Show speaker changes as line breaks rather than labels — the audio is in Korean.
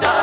짠짠